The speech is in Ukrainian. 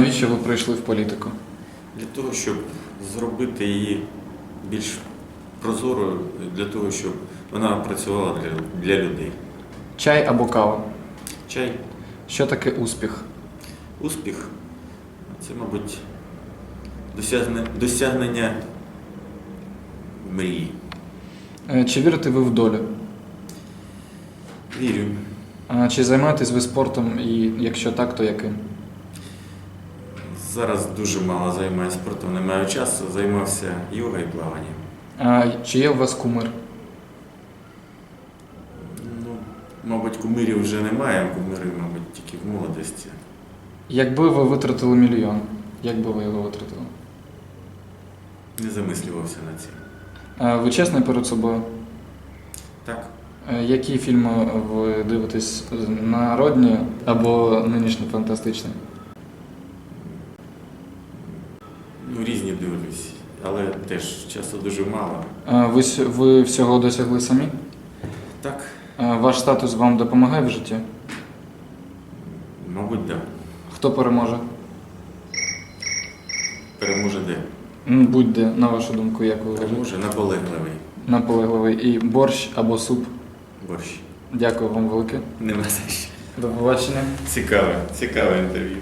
навіщо ви прийшли в політику? Для того, щоб зробити її більш прозорою, для того, щоб вона працювала для, для людей. Чай або кава? Чай, Що таке успіх? успіх це, мабуть, досягнення, досягнення мрії. Е, Чи вірите ви в долю? Вірю. А Чи займаєтесь ви спортом і якщо так, то яким? Зараз дуже мало займаюся спортом, не маю часу, займався йогою і плаванням. А Чи є у вас кумир? Ну, мабуть, кумирів вже немає, кумири, мабуть, тільки в молодості. Якби ви витратили мільйон, як би ви його витратили? Не замислювався над цим. А Ви чесний перед собою? Так, Е, Які фільми ви дивитесь народні або нинішні фантастичні? Ну різні дивлюсь, але теж часу дуже мало. А Ви, с- ви всього досягли самі? Так, А Ваш статус вам допомагає в житті? мабуть, так. Да. Хто переможе? Переможе де? М, Будь-де, на вашу думку, як ви вважаєте? Переможе наполегливий Наполегливий і борщ або суп. борщ. Дякую вам велике. Нема за що. До побачення. Цікаве, цікаве інтерв'ю.